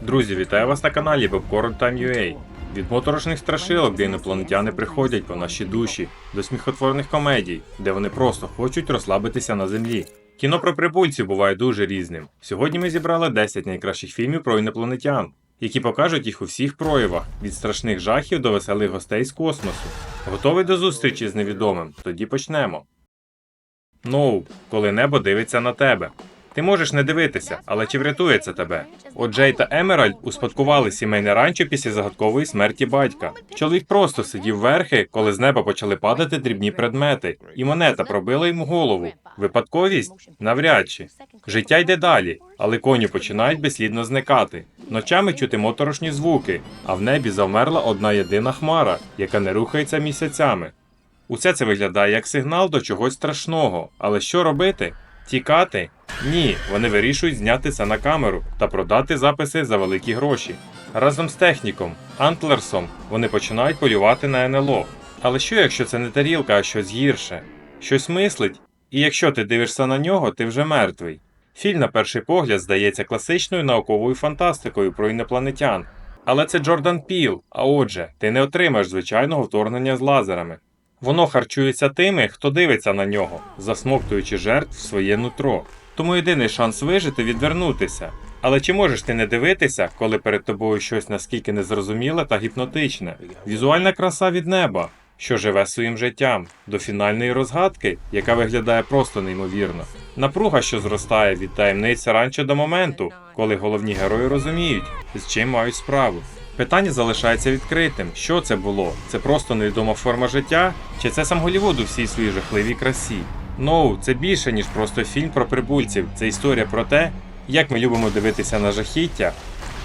Друзі, вітаю вас на каналі Popcorn Time UA. Від моторошних страшилок, де інопланетяни приходять по наші душі, до сміхотворних комедій, де вони просто хочуть розслабитися на землі. Кіно про прибульців буває дуже різним. Сьогодні ми зібрали 10 найкращих фільмів про інопланетян, які покажуть їх у всіх проявах, від страшних жахів до веселих гостей з космосу. Готовий до зустрічі з невідомим? Тоді почнемо. Ноу, коли небо дивиться на тебе. Ти можеш не дивитися, але чи врятує це тебе? От та Емеральд успадкували сімейне ранчо після загадкової смерті батька. Чоловік просто сидів верхи, коли з неба почали падати дрібні предмети, і монета пробила йому голову. Випадковість? Навряд чи. Життя йде далі, але коні починають безслідно зникати. Ночами чути моторошні звуки, а в небі завмерла одна єдина хмара, яка не рухається місяцями. Усе це виглядає як сигнал до чогось страшного. Але що робити? Тікати? Ні, вони вирішують зняти це на камеру та продати записи за великі гроші. Разом з техніком, Антлерсом, вони починають полювати на НЛО. Але що, якщо це не тарілка, а щось гірше? Щось мислить? І якщо ти дивишся на нього, ти вже мертвий. Фільм, на перший погляд, здається класичною науковою фантастикою про інопланетян. Але це Джордан Піл, а отже, ти не отримаєш звичайного вторгнення з лазерами. Воно харчується тими, хто дивиться на нього, засмоктуючи жертв в своє нутро. Тому єдиний шанс вижити відвернутися. Але чи можеш ти не дивитися, коли перед тобою щось наскільки незрозуміле та гіпнотичне? Візуальна краса від неба, що живе своїм життям, до фінальної розгадки, яка виглядає просто неймовірно. Напруга, що зростає від таємниці раніше до моменту, коли головні герої розуміють, з чим мають справу. Питання залишається відкритим. Що це було? Це просто невідома форма життя? Чи це сам Голівуд у всій своїй жахливій красі? Ноу, це більше, ніж просто фільм про прибульців. Це історія про те, як ми любимо дивитися на жахіття,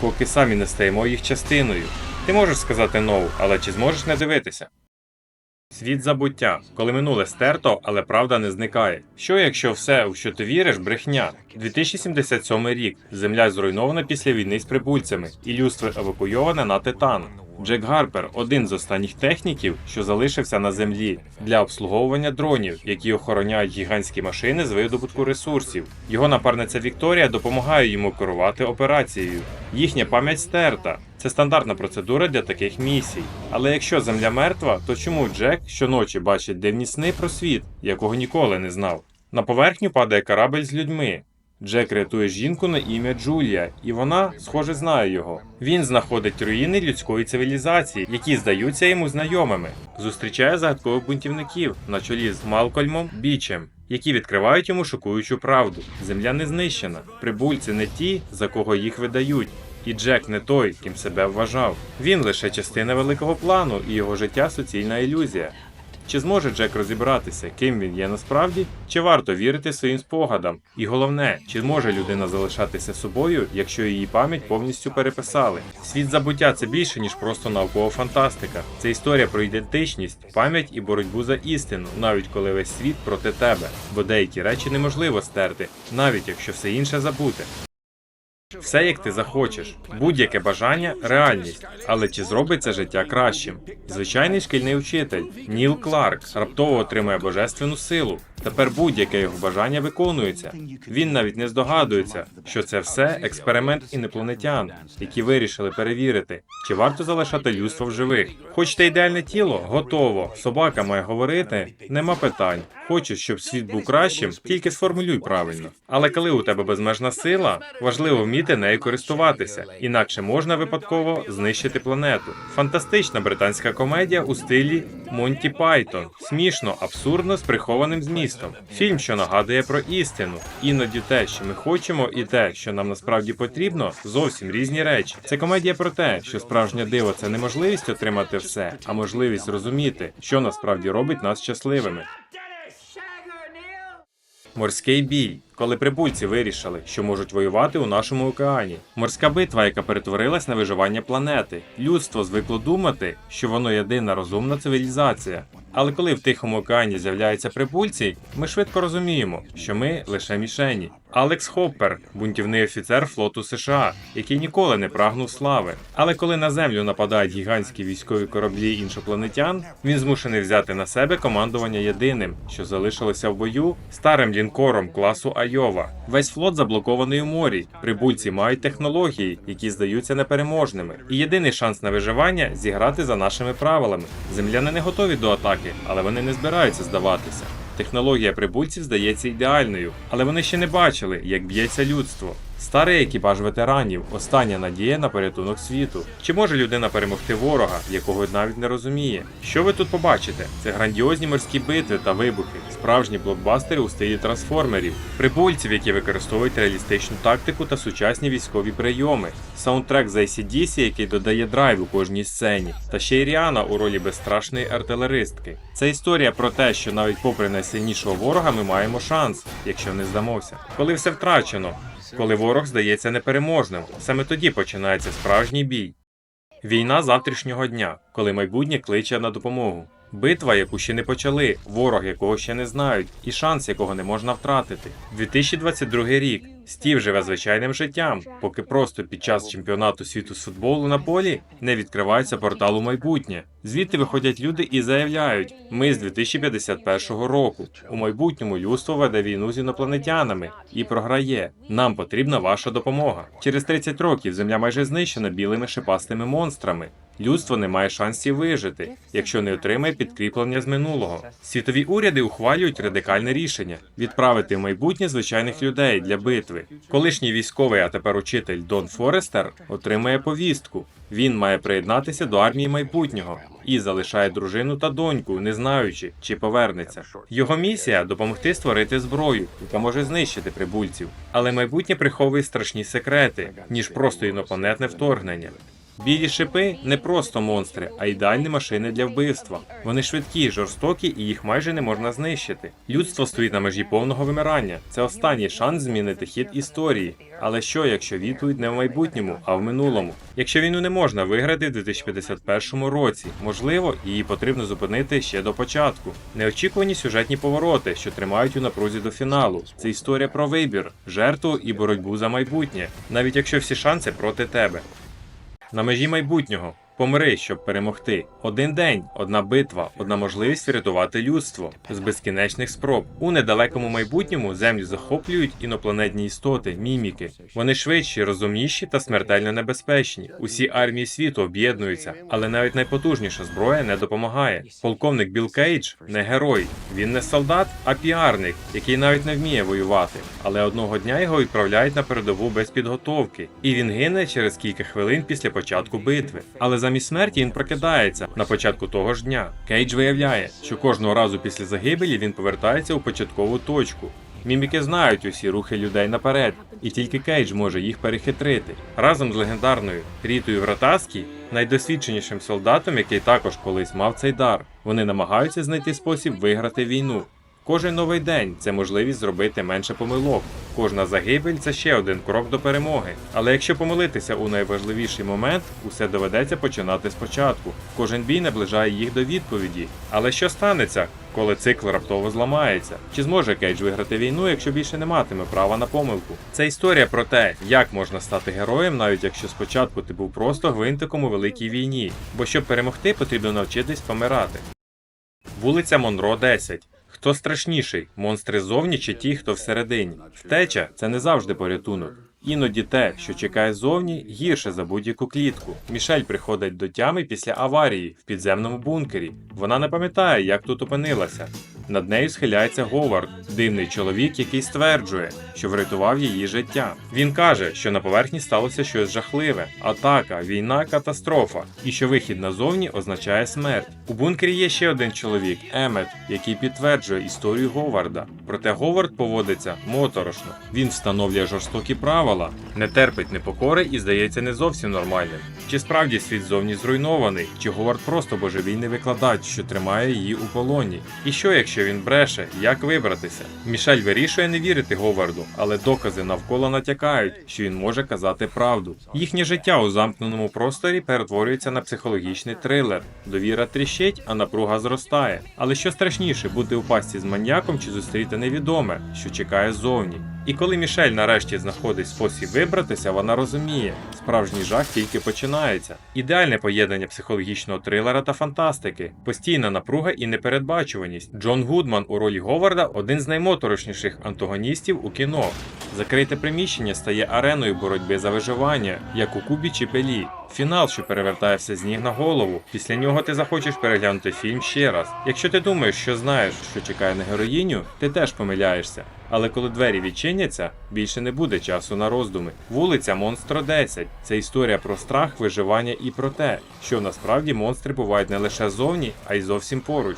поки самі не стаємо їх частиною. Ти можеш сказати ноу, але чи зможеш не дивитися? Світ забуття, коли минуле стерто, але правда не зникає. Що якщо все, у що ти віриш, брехня? 2077 рік. Земля зруйнована після війни з прибульцями, і людство евакуйоване на Титан. Джек Гарпер один з останніх техніків, що залишився на землі для обслуговування дронів, які охороняють гігантські машини з видобутку ресурсів. Його напарниця Вікторія допомагає йому керувати операцією. Їхня пам'ять стерта. Це стандартна процедура для таких місій. Але якщо земля мертва, то чому Джек щоночі бачить дивні сни про світ, якого ніколи не знав? На поверхню падає корабель з людьми. Джек рятує жінку на ім'я Джулія, і вона, схоже, знає його. Він знаходить руїни людської цивілізації, які здаються йому знайомими. Зустрічає загадкових бунтівників на чолі з Малкольмом Бічем, які відкривають йому шокуючу правду. Земля не знищена. Прибульці не ті, за кого їх видають. І Джек не той, ким себе вважав. Він лише частина великого плану, і його життя суцільна ілюзія. Чи зможе Джек розібратися, ким він є насправді, чи варто вірити своїм спогадам? І головне, чи зможе людина залишатися собою, якщо її пам'ять повністю переписали? Світ забуття це більше ніж просто наукова фантастика. Це історія про ідентичність, пам'ять і боротьбу за істину, навіть коли весь світ проти тебе, бо деякі речі неможливо стерти, навіть якщо все інше забути. Все як ти захочеш, будь-яке бажання реальність. Але чи зробить це життя кращим? Звичайний шкільний вчитель Ніл Кларк раптово отримує божественну силу. Тепер будь-яке його бажання виконується. Він навіть не здогадується, що це все експеримент інопланетян, які вирішили перевірити, чи варто залишати людство в живих. Хочете ідеальне тіло? Готово. Собака має говорити, нема питань. Хочеш, щоб світ був кращим, тільки сформулюй правильно. Але коли у тебе безмежна сила, важливо вміти нею користуватися, інакше можна випадково знищити планету. Фантастична британська комедія у стилі Монті Пайтон. Смішно, абсурдно з прихованим змістом. Фільм, що нагадує про істину. Іноді те, що ми хочемо, і те, що нам насправді потрібно, зовсім різні речі. Це комедія про те, що справжнє диво це не можливість отримати все, а можливість зрозуміти, що насправді робить нас щасливими. Морський бій, коли прибульці вирішили, що можуть воювати у нашому океані. Морська битва, яка перетворилась на виживання планети. Людство звикло думати, що воно єдина розумна цивілізація. Але коли в Тихому океані з'являються прибульці, ми швидко розуміємо, що ми лише мішені. Алекс Хоппер, бунтівний офіцер флоту США, який ніколи не прагнув слави. Але коли на землю нападають гігантські військові кораблі іншопланетян, він змушений взяти на себе командування єдиним, що залишилося в бою старим лінкором класу Айова. Весь флот заблокований у морі. Прибульці мають технології, які здаються непереможними. І єдиний шанс на виживання зіграти за нашими правилами. Земляни не готові до атаки, але вони не збираються здаватися. Технологія прибульців здається ідеальною, але вони ще не бачили, як б'ється людство. Старий екіпаж ветеранів остання надія на порятунок світу. Чи може людина перемогти ворога, якого навіть не розуміє? Що ви тут побачите? Це грандіозні морські битви та вибухи, справжні блокбастери у стилі трансформерів, прибульців, які використовують реалістичну тактику та сучасні військові прийоми, саундтрек з ACDC, який додає драйв у кожній сцені, та ще й Ріана у ролі безстрашної артилеристки. Це історія про те, що навіть попри найсильнішого ворога ми маємо шанс, якщо не здамося. Коли все втрачено, коли ворог здається непереможним, саме тоді починається справжній бій. Війна завтрашнього дня, коли майбутнє кличе на допомогу. Битва, яку ще не почали, ворог, якого ще не знають, і шанс, якого не можна втратити. 2022 рік. Стів живе звичайним життям, поки просто під час чемпіонату світу з футболу на полі не відкривається портал у майбутнє. Звідти виходять люди і заявляють: ми з 2051 року. У майбутньому людство веде війну з інопланетянами і програє. Нам потрібна ваша допомога. Через 30 років земля майже знищена білими шипастими монстрами. Людство не має шансів вижити, якщо не отримає підкріплення з минулого. Світові уряди ухвалюють радикальне рішення відправити в майбутнє звичайних людей для битви. Колишній військовий, а тепер учитель Дон Форестер отримує повістку. Він має приєднатися до армії майбутнього і залишає дружину та доньку, не знаючи, чи повернеться. Його місія допомогти створити зброю, яка може знищити прибульців. Але майбутнє приховує страшні секрети, ніж просто інопланетне вторгнення. Білі шипи не просто монстри, а ідеальні машини для вбивства. Вони швидкі, жорстокі і їх майже не можна знищити. Людство стоїть на межі повного вимирання. Це останній шанс змінити хід історії. Але що, якщо відповідь не в майбутньому, а в минулому? Якщо війну не можна виграти в 2051 році, можливо, її потрібно зупинити ще до початку. Неочікувані сюжетні повороти, що тримають у напрузі до фіналу. Це історія про вибір, жертву і боротьбу за майбутнє, навіть якщо всі шанси проти тебе. На межі майбутнього. Помри, щоб перемогти. Один день, одна битва, одна можливість врятувати людство з безкінечних спроб. У недалекому майбутньому землю захоплюють інопланетні істоти, міміки. Вони швидші, розумніші та смертельно небезпечні. Усі армії світу об'єднуються, але навіть найпотужніша зброя не допомагає. Полковник Білл Кейдж не герой. Він не солдат, а піарник, який навіть не вміє воювати. Але одного дня його відправляють на передову без підготовки, і він гине через кілька хвилин після початку битви. Але замість смерті він прокидається на початку того ж дня. Кейдж виявляє, що кожного разу після загибелі він повертається у початкову точку. Міміки знають усі рухи людей наперед, і тільки Кейдж може їх перехитрити. Разом з легендарною Рітою Вратаскі, найдосвідченішим солдатом, який також колись мав цей дар, вони намагаються знайти спосіб виграти війну. Кожен новий день це можливість зробити менше помилок. Кожна загибель це ще один крок до перемоги. Але якщо помилитися у найважливіший момент, усе доведеться починати спочатку. Кожен бій наближає їх до відповіді. Але що станеться, коли цикл раптово зламається? Чи зможе Кейдж виграти війну, якщо більше не матиме права на помилку? Це історія про те, як можна стати героєм, навіть якщо спочатку ти був просто гвинтиком у великій війні. Бо щоб перемогти, потрібно навчитись помирати. Вулиця Монро 10. Хто страшніший монстри зовні чи ті, хто всередині? Втеча це не завжди порятунок. Іноді те, що чекає зовні, гірше за будь-яку клітку. Мішель приходить до тями після аварії в підземному бункері. Вона не пам'ятає, як тут опинилася. Над нею схиляється Говард, дивний чоловік, який стверджує, що врятував її життя. Він каже, що на поверхні сталося щось жахливе: атака, війна, катастрофа, і що вихід назовні означає смерть. У бункері є ще один чоловік, Емет, який підтверджує історію Говарда. Проте Говард поводиться моторошно. Він встановлює жорстокі правила, не терпить непокори і здається не зовсім нормальним. Чи справді світ зовні зруйнований, чи Говард просто божевільний викладач, що тримає її у полоні? І що, якщо він бреше, як вибратися? Мішель вирішує не вірити Говарду, але докази навколо натякають, що він може казати правду. Їхнє життя у замкненому просторі перетворюється на психологічний трилер. Довіра тріщить, а напруга зростає. Але що страшніше бути у пасті з маньяком чи зустріти невідоме, що чекає ззовні? І коли Мішель нарешті знаходить спосіб вибратися, вона розуміє, справжній жах тільки починається. Ідеальне поєднання психологічного трилера та фантастики, постійна напруга і непередбачуваність. Джон Гудман у ролі Говарда один з наймоторошніших антагоністів у кіно. Закрите приміщення стає ареною боротьби за виживання, як у Кубі чи Пелі. Фінал, що перевертає все з ніг на голову. Після нього ти захочеш переглянути фільм ще раз. Якщо ти думаєш, що знаєш, що чекає на героїню, ти теж помиляєшся. Але коли двері відчиняться, більше не буде часу на роздуми. Вулиця Монстро 10 це історія про страх, виживання і про те, що насправді монстри бувають не лише зовні, а й зовсім поруч.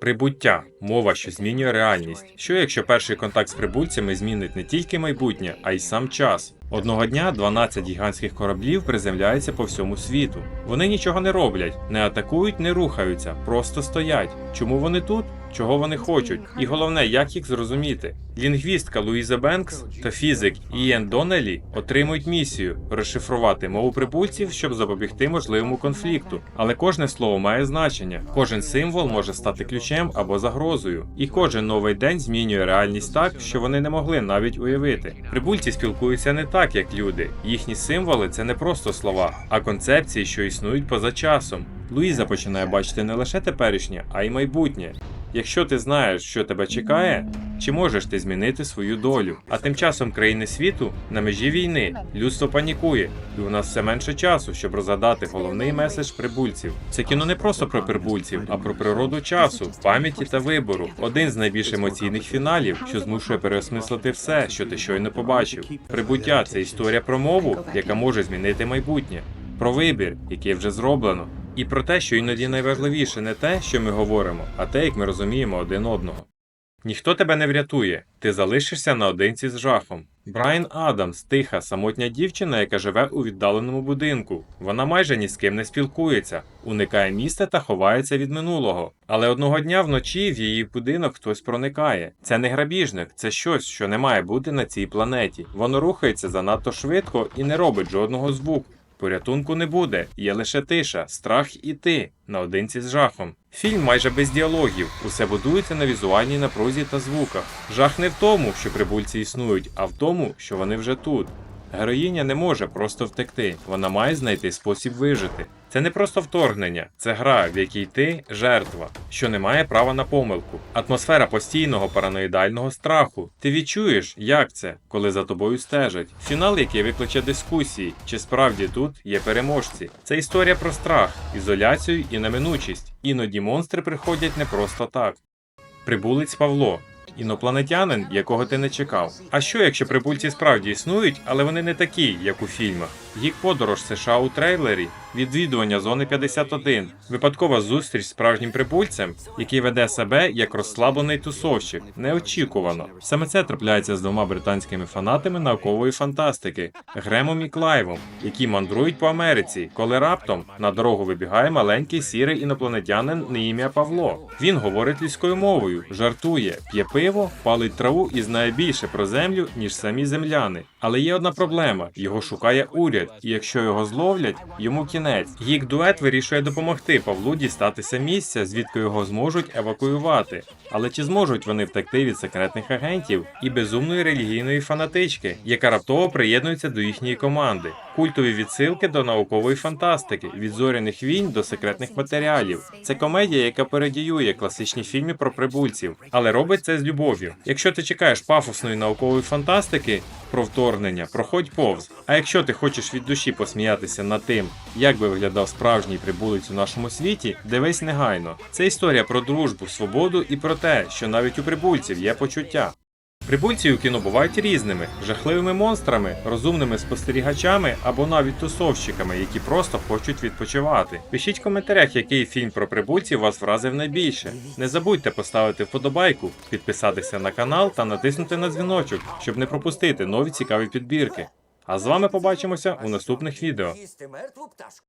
Прибуття мова, що змінює реальність. Що якщо перший контакт з прибульцями змінить не тільки майбутнє, а й сам час? Одного дня 12 гігантських кораблів приземляються по всьому світу. Вони нічого не роблять, не атакують, не рухаються, просто стоять. Чому вони тут? Чого вони хочуть? І головне, як їх зрозуміти? Лінгвістка Луїза Бенкс та фізик Ієн Донелі отримують місію розшифрувати мову прибульців, щоб запобігти можливому конфлікту. Але кожне слово має значення, кожен символ може стати ключем або загрозою, і кожен новий день змінює реальність так, що вони не могли навіть уявити. Прибульці спілкуються не так, як люди. Їхні символи це не просто слова, а концепції, що існують поза часом. Луїза починає бачити не лише теперішнє, а й майбутнє. Якщо ти знаєш, що тебе чекає, чи можеш ти змінити свою долю? А тим часом країни світу на межі війни людство панікує, і у нас все менше часу, щоб розгадати головний меседж прибульців. Це кіно не просто про прибульців, а про природу часу, пам'яті та вибору. Один з найбільш емоційних фіналів, що змушує переосмислити все, що ти щойно побачив. Прибуття це історія про мову, яка може змінити майбутнє, про вибір, який вже зроблено. І про те, що іноді найважливіше не те, що ми говоримо, а те, як ми розуміємо один одного. Ніхто тебе не врятує, ти залишишся наодинці з жахом. Брайан Адамс тиха, самотня дівчина, яка живе у віддаленому будинку. Вона майже ні з ким не спілкується, уникає міста та ховається від минулого. Але одного дня вночі в її будинок хтось проникає. Це не грабіжник, це щось, що не має бути на цій планеті. Воно рухається занадто швидко і не робить жодного звуку. Порятунку не буде, є лише тиша, страх і ти наодинці з жахом. Фільм майже без діалогів, усе будується на візуальній напрузі та звуках. Жах не в тому, що прибульці існують, а в тому, що вони вже тут. Героїня не може просто втекти, вона має знайти спосіб вижити. Це не просто вторгнення, це гра, в якій ти жертва, що не має права на помилку. Атмосфера постійного параноїдального страху. Ти відчуєш, як це, коли за тобою стежать. Фінал, який викличе дискусії, чи справді тут є переможці. Це історія про страх, ізоляцію і неминучість. Іноді монстри приходять не просто так. Прибулець Павло. Інопланетянин, якого ти не чекав. А що, якщо прибульці справді існують, але вони не такі, як у фільмах? Їх подорож США у трейлері, відвідування зони 51, випадкова зустріч з справжнім прибульцем, який веде себе як розслаблений тусовщик. Неочікувано. Саме це трапляється з двома британськими фанатами наукової фантастики Гремом і Клайвом, які мандрують по Америці, коли раптом на дорогу вибігає маленький сірий інопланетянин на ім'я Павло. Він говорить людською мовою, жартує, п'є пиво, палить траву і знає більше про землю, ніж самі земляни. Але є одна проблема: його шукає уряд, і якщо його зловлять, йому кінець. Їх дует вирішує допомогти Павлу дістатися місця, звідки його зможуть евакуювати. Але чи зможуть вони втекти від секретних агентів і безумної релігійної фанатички, яка раптово приєднується до їхньої команди? Культові відсилки до наукової фантастики, від зоряних війн до секретних матеріалів. Це комедія, яка передіює класичні фільми про прибульців, але робить це з любов'ю. Якщо ти чекаєш пафосної наукової фантастики про вторгнення, проходь повз. А якщо ти хочеш від душі посміятися над тим, як би виглядав справжній прибулець у нашому світі, дивись негайно. Це історія про дружбу, свободу і про те, що навіть у прибульців є почуття. Прибульці у кіно бувають різними: жахливими монстрами, розумними спостерігачами або навіть тусовщиками, які просто хочуть відпочивати. Пишіть в коментарях, який фільм про прибульців вас вразив найбільше. Не забудьте поставити вподобайку, підписатися на канал та натиснути на дзвіночок, щоб не пропустити нові цікаві підбірки. А з вами побачимося у наступних відео.